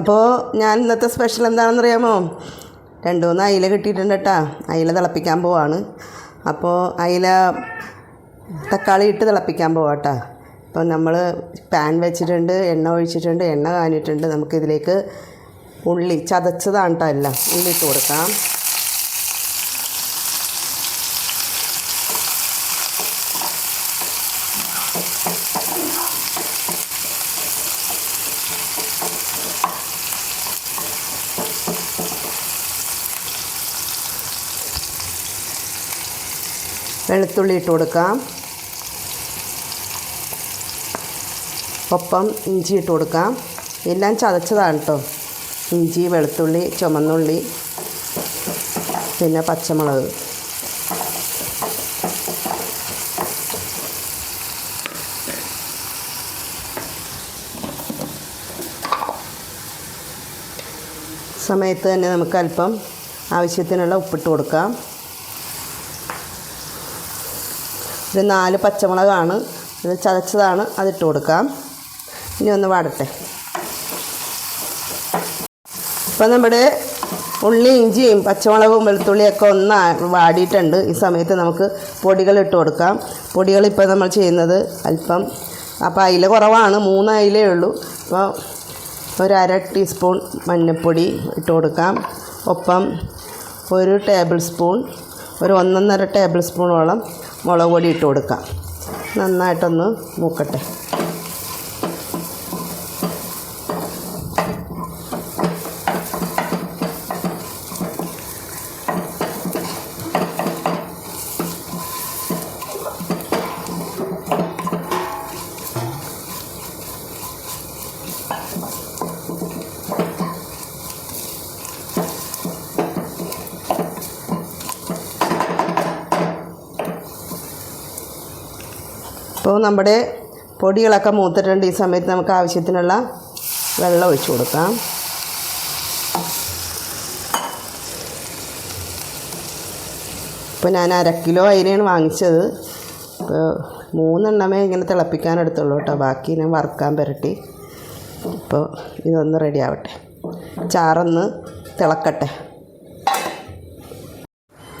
അപ്പോൾ ഞാൻ ഇന്നത്തെ സ്പെഷ്യൽ എന്താണെന്ന് അറിയാമോ രണ്ട് മൂന്ന് അയില കിട്ടിയിട്ടുണ്ട് കേട്ടോ അയില തിളപ്പിക്കാൻ പോവാണ്. അപ്പോൾ അയില തക്കാളി ഇട്ട് തിളപ്പിക്കാൻ പോവാം കേട്ടോ അപ്പോൾ നമ്മൾ പാൻ വെച്ചിട്ടുണ്ട് എണ്ണ ഒഴിച്ചിട്ടുണ്ട് എണ്ണ കാഞ്ഞിട്ടുണ്ട്. നമുക്കിതിലേക്ക് ഉള്ളി ചതച്ചതാണ് കേട്ടോ എല്ലാം. ഉള്ളി ഇട്ട് കൊടുക്കാം. വെളുത്തുള്ളി ഇട്ട് കൊടുക്കാം. ഒപ്പം ഇഞ്ചി ഇട്ട് കൊടുക്കാം. എല്ലാം ചതച്ചതാണ് കേട്ടോ ഇഞ്ചി വെളുത്തുള്ളി ചുമന്നുള്ളി പിന്നെ പച്ചമുളക്. സമയത്ത് തന്നെ നമുക്ക് അല്പം ആവശ്യത്തിനുള്ള ഉപ്പിട്ട് കൊടുക്കാം. ഒരു നാല് പച്ചമുളകാണ്. ഇത് ചതച്ചതാണ്. അതിട്ട് കൊടുക്കാം. ഇനി ഒന്ന് വാടട്ടെ. ഇപ്പം നമ്മുടെ ഉള്ളി ഇഞ്ചിയും പച്ചമുളകും വെളുത്തുള്ളിയൊക്കെ ഒന്ന് വാടിയിട്ടുണ്ട്. ഈ സമയത്ത് നമുക്ക് പൊടികൾ ഇട്ട് കൊടുക്കാം. പൊടികൾ ഇപ്പോൾ നമ്മൾ ചെയ്യുന്നത് അല്പം അപ്പോൾ അയില കുറവാണ്. മൂന്ന് അയിലേ ഉള്ളൂ. അപ്പോൾ ഒരു അര ടീസ്പൂൺ മഞ്ഞൾപ്പൊടി ഇട്ട് കൊടുക്കാം. ഒപ്പം ഒരു ടേബിൾ സ്പൂൺ ഒരു ഒന്നൊന്നര ടേബിൾ സ്പൂണോളം മുളക് പൊടി ഇട്ട് കൊടുക്കാം. നന്നായിട്ടൊന്ന് മൂക്കട്ടെ. ഇപ്പോൾ നമ്മുടെ പൊടികളൊക്കെ മൂത്തിട്ടുണ്ട് ഈ സമയത്ത് നമുക്ക് ആവശ്യത്തിനുള്ള വെള്ളം ഒഴിച്ചു കൊടുക്കാം. ഇപ്പോൾ ഞാൻ അര കിലോ അരിയാണ് വാങ്ങിച്ചത്. ഇപ്പോൾ മൂന്നെണ്ണമേ ഇങ്ങനെ തിളപ്പിക്കാൻ എടുത്തുള്ളൂ കേട്ടോ. ബാക്കി ഞാൻ വറുക്കാൻ പുരട്ടി. ഇപ്പോൾ ഇതൊന്ന് റെഡി ആവട്ടെ. ചാറൊന്ന് തിളക്കട്ടെ.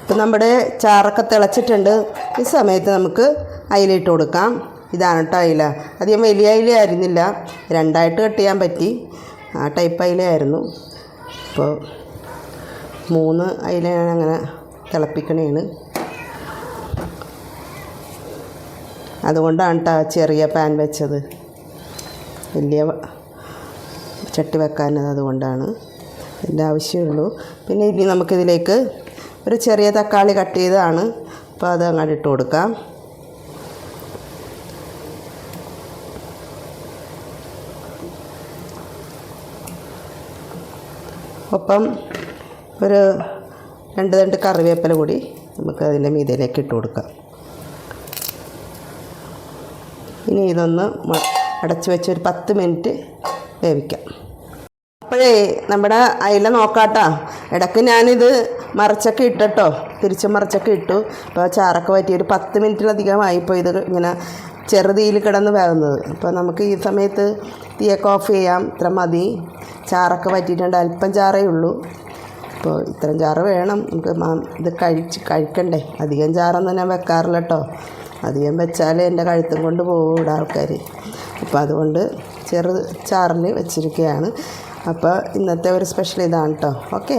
ഇപ്പം നമ്മുടെ ചാറൊക്കെ തിളച്ചിട്ടുണ്ട്. ഈ സമയത്ത് നമുക്ക് അയിലിട്ട് കൊടുക്കാം. ഇതാണ് കേട്ടോ അയില. അധികം വലിയ അയില ആയിരുന്നില്ല. രണ്ടായിട്ട് കട്ട് ചെയ്യാൻ പറ്റി. ആ ടൈപ്പ് അയിലയായിരുന്നു. അപ്പോൾ മൂന്ന് അയില ഞാൻ അങ്ങനെ തിളപ്പിക്കണേണ്. അതുകൊണ്ടാണ് കേട്ടോ ചെറിയ പാൻ വെച്ചത്. വലിയ ചട്ടി വെക്കാനത് അതുകൊണ്ടാണ്. ഇതിന്റെ ആവശ്യമുള്ളൂ. പിന്നെ ഇനി നമുക്കിതിലേക്ക് ഒരു ചെറിയ തക്കാളി കട്ട് ചെയ്തതാണ്. അപ്പോൾ അത് അങ്ങോട്ട് ഇട്ട് കൊടുക്കാം. ഒപ്പം ഒരു രണ്ട് രണ്ട് കറിവേപ്പില കൂടി നമുക്ക് അതിന്റെ മീതയിലേക്ക് ഇട്ട് കൊടുക്കാം. ഇനി ഇതൊന്ന് അടച്ചു വെച്ച് ഒരു പത്ത് മിനിറ്റ് വേവിക്കാം. അപ്പോഴേ നമ്മുടെ അയില നോക്കാട്ടോ. ഇടയ്ക്ക് ഞാനിത് മറച്ചൊക്കെ ഇട്ടട്ടോ. തിരിച്ച് മറച്ചൊക്കെ ഇട്ടു. അപ്പോൾ ചാറൊക്കെ പറ്റി ഒരു പത്ത് മിനിറ്റിലധികമായിപ്പോൾ ഇത് ഇങ്ങനെ ചെറുതീയിൽ കിടന്ന് വേകുന്നത് അപ്പോൾ നമുക്ക് ഈ സമയത്ത് തീയൊക്കെ ഓഫ് ചെയ്യാം. ഇത്ര മതി. ചാറൊക്കെ പറ്റിയിട്ടുണ്ട് അല്പം ചാറേ ഉള്ളൂ. അപ്പോൾ ഇത്രയും ചാറ് വേണം. നമുക്ക് ഇത് കഴിച്ച് കഴിക്കണ്ടേ. അധികം ചാറൊന്നും ഞാൻ വെക്കാറില്ല കേട്ടോ. അധികം വെച്ചാലേ എന്റെ കഴുത്തും കൊണ്ട് പോകും ഇവിടെ ആൾക്കാർ അപ്പോൾ അതുകൊണ്ട് ചെറു ചാറിൽ വെച്ചിരിക്കുകയാണ് അപ്പോൾ ഇന്നത്തെ ഒരു സ്പെഷ്യൽ ഇതാണ് കേട്ടോ ഓക്കെ